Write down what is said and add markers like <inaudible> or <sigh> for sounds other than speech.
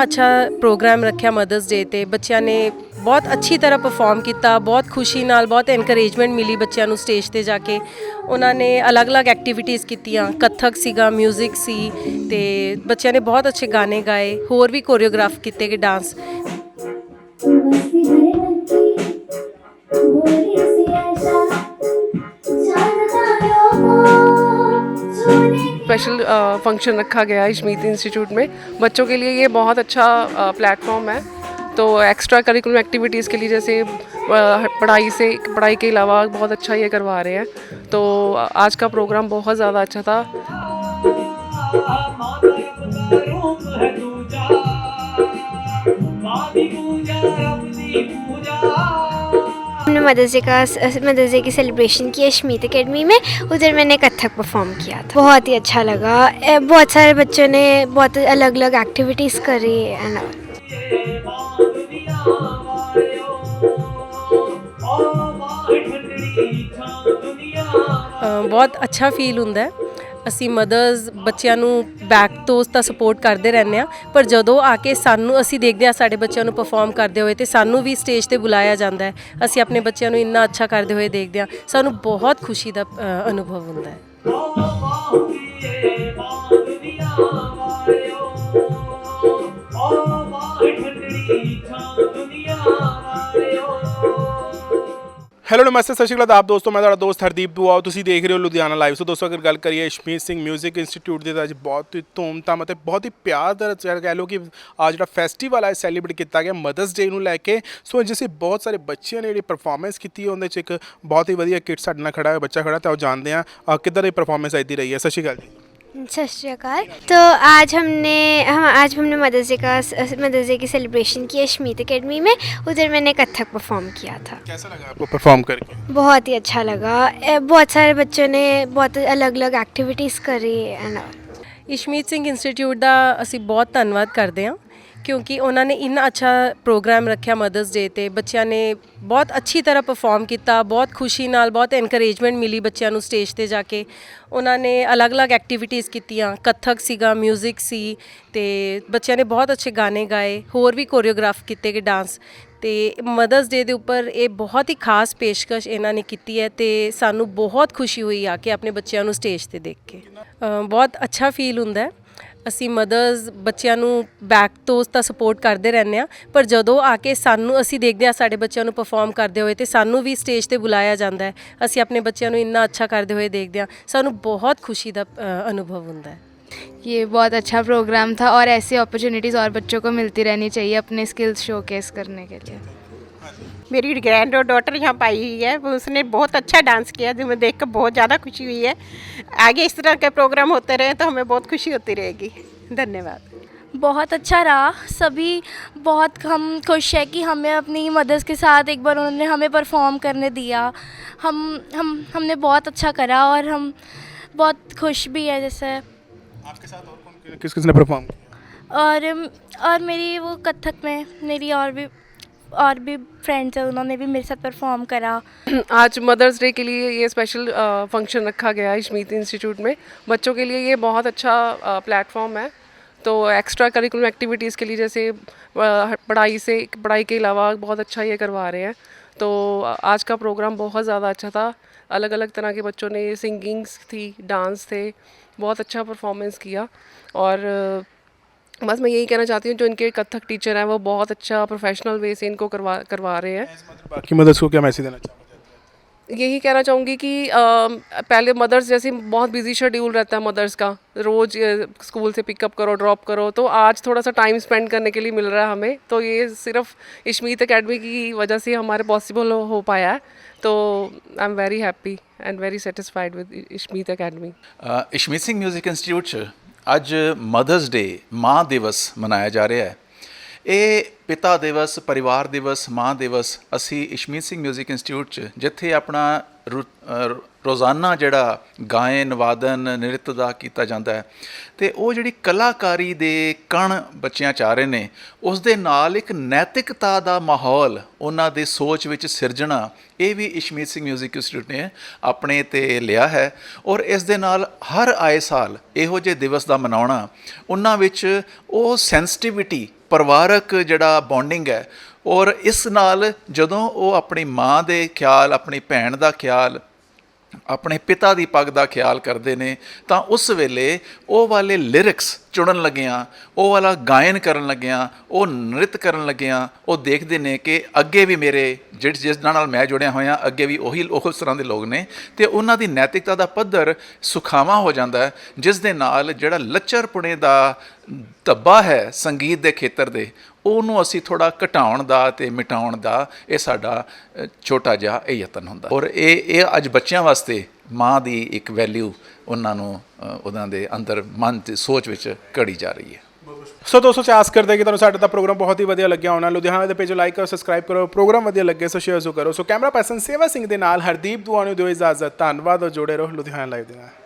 ਇੰਨਾ ਅੱਛਾ ਪ੍ਰੋਗਰਾਮ ਰੱਖਿਆ ਮਦਰਸ ਡੇ ਤੇ। ਬੱਚਿਆਂ ਨੇ ਬਹੁਤ ਅੱਛੀ ਤਰ੍ਹਾਂ ਪਰਫਾਰਮ ਕੀਤਾ, ਬਹੁਤ ਖੁਸ਼ੀ ਨਾਲ, ਬਹੁਤ ਐਨਕਰੇਜਮੈਂਟ ਮਿਲੀ ਬੱਚਿਆਂ ਨੂੰ ਸਟੇਜ ਤੇ ਜਾ ਕੇ। ਉਹਨਾਂ ਨੇ ਅਲੱਗ-ਅਲੱਗ ਐਕਟੀਵਿਟੀਜ਼ ਕੀਤੀਆਂ। ਕਥਕ ਸੀਗਾ 뮤직 ਸੀ ਤੇ ਬੱਚਿਆਂ ਨੇ ਬਹੁਤ ਅੱਛੇ ਗਾਣੇ ਗਾਏ। ਹੋਰ ਵੀ ਕੋਰੀਓਗ੍ਰਾਫ ਕੀਤੇ ਗਏ ਡਾਂਸ स्पेशल फ़ंक्शन रखा गया है इशमीत इंस्टीट्यूट में। बच्चों के लिए ये बहुत अच्छा प्लेटफॉर्म है। तो एक्स्ट्रा करिकुलम एक्टिविटीज़ के लिए जैसे पढ़ाई से, पढ़ाई के अलावा बहुत अच्छा ये करवा रहे हैं। तो आज का प्रोग्राम बहुत ज़्यादा अच्छा था। हमने मदर्स डे का मदर्स डे की सेलिब्रेशन की अश्मीत एकेडमी में उधर मैंने कथक परफॉर्म किया था बहुत ही अच्छा लगा ए, बहुत सारे बच्चों ने बहुत अलग अलग एक्टिविटीज़ करी एंड ये माँ दुनिया वालियो ओ माँ ठंडी छां दुनिया ਅ, ਬਹੁਤ ਅੱਛਾ ਫੀਲ ਹੁੰਦਾ ਹੈ ਅਸੀਂ ਮਦਰਸ ਬੱਚਿਆਂ ਨੂੰ ਬੈਕ ਤੋਂ ਤਾਂ ਸਪੋਰਟ ਕਰਦੇ ਰਹਿੰਦੇ ਆ ਪਰ ਜਦੋਂ ਆ ਕੇ ਸਾਨੂੰ ਅਸੀਂ ਦੇਖਦੇ ਆ ਸਾਡੇ ਬੱਚਿਆਂ ਨੂੰ ਪਰਫਾਰਮ ਕਰਦੇ ਹੋਏ ਤੇ ਸਾਨੂੰ ਵੀ ਸਟੇਜ ਤੇ ਬੁਲਾਇਆ ਜਾਂਦਾ ਹੈ ਅਸੀਂ ਆਪਣੇ ਬੱਚਿਆਂ ਨੂੰ ਇੰਨਾ ਅੱਛਾ ਕਰਦੇ ਹੋਏ ਦੇਖਦੇ ਆ ਸਾਨੂੰ ਬਹੁਤ ਖੁਸ਼ੀ ਦਾ ਅ, ਅਨੁਭਵ ਹੁੰਦਾ ਹੈ। ਹੈਲੋ ਨਮਸਤੇ, ਸਤਿ ਸ਼੍ਰੀ ਅਕਾਲ ਆਪ ਦੋਸਤੋ, ਮੈਂ ਤੁਹਾਡਾ ਦੋਸਤ ਹਰਦੀਪ ਦੁਆਓ ਤੁਸੀਂ ਦੇਖ ਰਹੇ ਹੋ ਲੁਧਿਆਣਾ ਲਾਈਵ ਸੋ ਦੋਸਤੋ, ਅਗਰ ਗੱਲ ਕਰੀਏ ਇਸ਼ਮੀਤ ਸਿੰਘ 뮤직 ਇੰਸਟੀਚਿਊਟ ਦੇ ਤਾਂ ਅੱਜ ਬਹੁਤ ਹੀ ਧੂਮਧਾਮ ਅਤੇ ਬਹੁਤ ਹੀ ਪਿਆਰ ਦਾ ਚਿਹਰਾ ਕਹਿ ਲਓ ਕਿ ਆ ਜਿਹੜਾ ਫੈਸਟੀਵਲ ਹੈ ਸੈਲੀਬ੍ਰੇਟ ਕੀਤਾ ਗਿਆ ਮਦਰਸ ਡੇ ਨੂੰ ਲੈ ਕੇ। ਸੋ ਜਿਸੇ ਬਹੁਤ ਸਾਰੇ ਬੱਚਿਆਂ ਨੇ ਜਿਹੜੀ ਪਰਫਾਰਮੈਂਸ ਕੀਤੀ ਹੈ, ਉਹਦੇ ਚ ਇੱਕ ਬਹੁਤ ਹੀ ਵਧੀਆ ਕਿਡ ਸਾਡੇ ਨਾਲ ਖੜਾ ਹੈ ਬੱਚਾ ਖੜਾ, ਤਾਂ ਉਹ ਜਾਣਦੇ ਆ ਕਿੱਦਾਂ ਦੀ ਪਰਫਾਰਮੈਂਸ ਆਈ ਦੀ ਰਹੀ ਹੈ। ਸਤਿ ਸ਼੍ਰੀ ਅਕਾਲ ਜੀ। सत श्रीकाल तो आज हमने हम आज हमने मदर्स डे का मदर्स डे की सेलिब्रेशन की अश्मीत एकेडमी में उधर मैंने कथक परफॉर्म किया था कैसा लगा आपको परफॉर्म करके बहुत ही अच्छा लगा ए, बहुत सारे बच्चों ने बहुत अलग अलग एक्टिविटीज़ करी एंड ਇਸ਼ਮੀਤ ਸਿੰਘ ਇੰਸਟੀਚਿਊਟ ਦਾ ਅਸੀਂ ਬਹੁਤ ਧੰਨਵਾਦ ਕਰਦੇ ਹਾਂ ਕਿਉਂਕਿ ਉਹਨਾਂ ਨੇ ਇੰਨਾ ਅੱਛਾ ਪ੍ਰੋਗਰਾਮ ਰੱਖਿਆ ਮਦਰਸ ਡੇ ਤੇ ਬੱਚਿਆਂ ਨੇ ਬਹੁਤ ਅੱਛੀ ਤਰ੍ਹਾਂ ਪਰਫਾਰਮ ਕੀਤਾ ਬਹੁਤ ਖੁਸ਼ੀ ਨਾਲ ਬਹੁਤ ਐਨਕਰੇਜਮੈਂਟ ਮਿਲੀ ਬੱਚਿਆਂ ਨੂੰ ਸਟੇਜ ਤੇ ਜਾ ਕੇ ਉਹਨਾਂ ਨੇ ਅਲੱਗ-ਅਲੱਗ ਐਕਟੀਵਿਟੀਜ਼ ਕੀਤੀਆਂ ਕਥਕ ਸੀਗਾ 뮤직 ਸੀ ਤੇ ਬੱਚਿਆਂ ਨੇ ਬਹੁਤ ਅੱਛੇ ਗਾਣੇ ਗਾਏ ਹੋਰ ਵੀ ਕੋਰੀਓਗ੍ਰਾਫ ਕੀਤੇ ਗਏ ਡਾਂਸ ਤੇ ਮਦਰਸ ਡੇ ਦੇ ਉੱਪਰ ਇਹ ਬਹੁਤ ਹੀ ਖਾਸ ਪੇਸ਼ਕਸ਼ ਇਹਨਾਂ ਨੇ ਕੀਤੀ ਹੈ ਤੇ ਸਾਨੂੰ ਬਹੁਤ ਖੁਸ਼ੀ ਹੋਈ ਆ ਕੇ ਆਪਣੇ ਬੱਚਿਆਂ ਨੂੰ ਸਟੇਜ ਤੇ ਦੇਖ ਕੇ ਬਹੁਤ ਅੱਛਾ ਫੀਲ ਹੁੰਦਾ ਹੈ ਅਸੀਂ ਮਦਰਸ ਬੱਚਿਆਂ ਨੂੰ ਬੈਕ ਤੋਂ ਤਾਂ ਸਪੋਰਟ ਕਰਦੇ ਰਹਿੰਦੇ ਆ ਪਰ ਜਦੋਂ ਆ ਕੇ ਸਾਨੂੰ ਅਸੀਂ ਦੇਖਦੇ ਆ ਸਾਡੇ ਬੱਚਿਆਂ ਨੂੰ ਪਰਫਾਰਮ ਕਰਦੇ ਹੋਏ ਤੇ ਸਾਨੂੰ ਵੀ ਸਟੇਜ ਤੇ ਬੁਲਾਇਆ ਜਾਂਦਾ ਹੈ ਅਸੀਂ ਆਪਣੇ ਬੱਚਿਆਂ ਨੂੰ ਇੰਨਾ ਅੱਛਾ ਕਰਦੇ ਹੋਏ ਦੇਖਦੇ ਆ ਸਾਨੂੰ ਬਹੁਤ ਖੁਸ਼ੀ ਦਾ ਅ, ਅਨੁਭਵ ਹੁੰਦਾ ਹੈ ये बहुत अच्छा प्रोग्राम था और ऐसी अपॉर्चुनिटीज़ और बच्चों को मिलती रहनी चाहिए अपने स्किल्स शोकेस करने के लिए मेरी ग्रैंड डॉटर यहाँ पाई हुई है। वो उसने बहुत अच्छा डांस किया जो मैं देख कर बहुत ज़्यादा खुशी हुई है। आगे इस तरह के प्रोग्राम होते रहे तो हमें बहुत खुशी होती रहेगी। धन्यवाद। बहुत अच्छा रहा। सभी बहुत हम खुश है कि हमें अपनी मदर्स के साथ एक बार उन्होंने हमें परफॉर्म करने दिया। हम हम हमने बहुत अच्छा करा और हम बहुत खुश भी है जैसे। आपके साथ और कौन किस किसने परफॉर्म और और मेरी वो कथक में मेरी और भी और भी फ्रेंड्स हैं, उन्होंने भी मेरे साथ परफॉर्म करा। <clears throat> आज मदर्स डे के लिए ये स्पेशल फ़ंक्शन रखा गया है इशमीत इंस्टीट्यूट में। बच्चों के लिए ये बहुत अच्छा प्लेटफॉर्म है। तो एक्स्ट्रा करिकुलम एक्टिविटीज़ के लिए जैसे पढ़ाई से, पढ़ाई के अलावा बहुत अच्छा ये करवा रहे हैं। तो आज का प्रोग्राम बहुत ज़्यादा अच्छा था। अलग अलग तरह के बच्चों ने सिंगिंग्स थी डांस थे, बहुत अच्छा परफॉर्मेंस किया। और बस मैं यही कहना चाहती हूँ जो इनके कथक टीचर हैं वो बहुत अच्छा प्रोफेशनल वे से इनको करवा करवा रहे हैं। बाकी मदर्स को क्या मैसेज देना यही कहना चाहूँगी कि आ, पहले मदर्स जैसे बहुत बिज़ी शेड्यूल रहता है मदर्स का। रोज़ स्कूल से पिकअप करो ड्रॉप करो। तो आज थोड़ा सा टाइम स्पेंड करने के लिए मिल रहा है हमें। तो ये सिर्फ़ इशमीत अकेडमी की वजह से हमारे पॉसिबल हो पाया है। तो I am very happy and very satisfied with Ishmeet academy Ishmeet Singh music institute ਅੱਜ ਮਦਰਸ ਡੇ ਮਾਂ ਦਿਵਸ ਮਨਾਇਆ ਜਾ ਰਿਹਾ ਹੈ। ਇਹ ਪਿਤਾ ਦਿਵਸ ਪਰਿਵਾਰ ਦਿਵਸ ਮਾਂ ਦਿਵਸ ਅਸੀਂ ਇਸ਼ਮੀਤ ਸਿੰਘ 뮤직 ਇੰਸਟੀਚਿਊਟ 'ਚ ਜਿੱਥੇ ਆਪਣਾ ਰੁ- ਅ, ਰੋਜ਼ਾਨਾ ਜਿਹੜਾ ਗਾਇਨ, ਵਾਦਨ, ਨ੍ਰਿਤ ਦਾ ਕੀਤਾ ਜਾਂਦਾ ਹੈ। ਤੇ ਉਹ ਜਿਹੜੀ ਕਲਾਕਾਰੀ ਦੇ ਕਣ ਬੱਚਿਆਂ ਚ ਆ ਰਹੇ ਨੇ ਉਸ ਦੇ ਨਾਲ ਇੱਕ ਨੈਤਿਕਤਾ ਦਾ ਮਾਹੌਲ ਉਹਨਾਂ ਦੇ ਸੋਚ ਵਿੱਚ ਸਿਰਜਣਾ, ਇਹ ਵੀ ਇਸ਼ਮੀਤ ਸਿੰਘ 뮤직 ਇੰਸਟੀਚਿਊਟ ਨੇ ਆਪਣੇ ਤੇ ਲਿਆ ਹੈ। ਔਰ ਇਸ ਦੇ ਨਾਲ ਹਰ ਆਏ ਸਾਲ ਇਹੋ ਜਿਹੇ ਦਿਵਸ ਦਾ ਮਨਾਉਣਾ, ਉਹਨਾਂ ਵਿੱਚ ਉਹ ਸੈਂਸਿਟਿਵਿਟੀ ਪਰਿਵਾਰਕ ਜਿਹੜਾ ਬੌਂਡਿੰਗ ਹੈ, ਔਰ ਇਸ ਨਾਲ ਜਦੋਂ ਉਹ ਆਪਣੀ ਮਾਂ ਦੇ ਖਿਆਲ, ਆਪਣੀ ਭੈਣ ਦਾ ਖਿਆਲ ਆਪਣੇ ਪਿਤਾ ਦੀ ਪੱਗ ਦਾ ਖਿਆਲ ਕਰਦੇ ਨੇ, ਤਾਂ ਉਸ ਵੇਲੇ ਉਹ ਵਾਲੇ ਲਿਰਿਕਸ ਚੁਣਨ ਲੱਗਿਆਂ, ਉਹ ਵਾਲਾ ਗਾਇਨ ਕਰਨ ਲੱਗਿਆਂ, ਉਹ ਨ੍ਰਿਤ ਕਰਨ ਲੱਗਿਆਂ, ਉਹ ਦੇਖਦੇ ਨੇ ਕਿ ਅੱਗੇ ਵੀ ਮੇਰੇ ਜਿਸ ਜਿਸ ਨਾਲ ਮੈਂ ਜੁੜਿਆ ਹੋਇਆ, ਅੱਗੇ ਵੀ ਉਹੀ ਉਸ ਤਰ੍ਹਾਂ ਦੇ ਲੋਕ ਨੇ, ਤੇ ਉਹਨਾਂ ਦੀ ਨੈਤਿਕਤਾ ਦਾ ਪੱਧਰ ਸੁਖਾਵਾਂ ਹੋ ਜਾਂਦਾ ਹੈ, ਜਿਸ ਦੇ ਨਾਲ ਜਿਹੜਾ ਲੱਚਰਪੁਣੇ ਦਾ ਧੱਬਾ ਹੈ ਸੰਗੀਤ ਦੇ ਖੇਤਰ ਦੇ ਉਹਨੂੰ ਅਸੀਂ ਥੋੜਾ ਘਟਾਉਣ ਦਾ ਤੇ ਮਿਟਾਉਣ ਦਾ ਇਹ ਸਾਡਾ ਛੋਟਾ ਜਿਹਾ ਇਹ ਯਤਨ ਹੁੰਦਾ। ਔਰ ਇਹ ਇਹ ਅੱਜ ਬੱਚਿਆਂ ਵਾਸਤੇ ਮਾਂ ਦੀ ਇੱਕ ਵੈਲਿਊ ਉਹਨਾਂ ਨੂੰ ਉਹਨਾਂ ਦੇ ਅੰਦਰ ਮਨ ਤੇ ਸੋਚ ਵਿੱਚ ਘੜੀ ਜਾ ਰਹੀ ਹੈ। ਸੋ ਦੋਸਤੋ ਚਾਸ ਕਰਦੇ ਕਿ ਤੁਹਾਨੂੰ ਸਾਡਾ ਤਾਂ ਪ੍ਰੋਗਰਾਮ ਬਹੁਤ ਹੀ ਵਧੀਆ ਲੱਗਿਆ ਹੋਣਾ। ਲੁਧਿਆਣਾ ਦੇ ਪੇਜ ਲਾਈਕ ਕਰੋ ਸਬਸਕ੍ਰਾਈਬ ਕਰੋ, ਪ੍ਰੋਗਰਾਮ ਵਧੀਆ ਲੱਗੇ ਸੋ ਸ਼ੇਅਰ ਜ਼ਰੂਰ ਕਰੋ। ਸੋ ਕੈਮਰਾ ਪਰਸਨ ਸੇਵਾ ਸਿੰਘ ਦੇ ਨਾਲ ਹਰਦੀਪ ਦੁਆ ਦਿਓ ਇਜਾਜ਼ਤ। ਧੰਨਵਾਦ ਔਰ ਜੁੜੇ ਰਹੋ ਲੁਧਿਆਣਾ ਲਾਈਵ ਦੇ ਨਾਲ।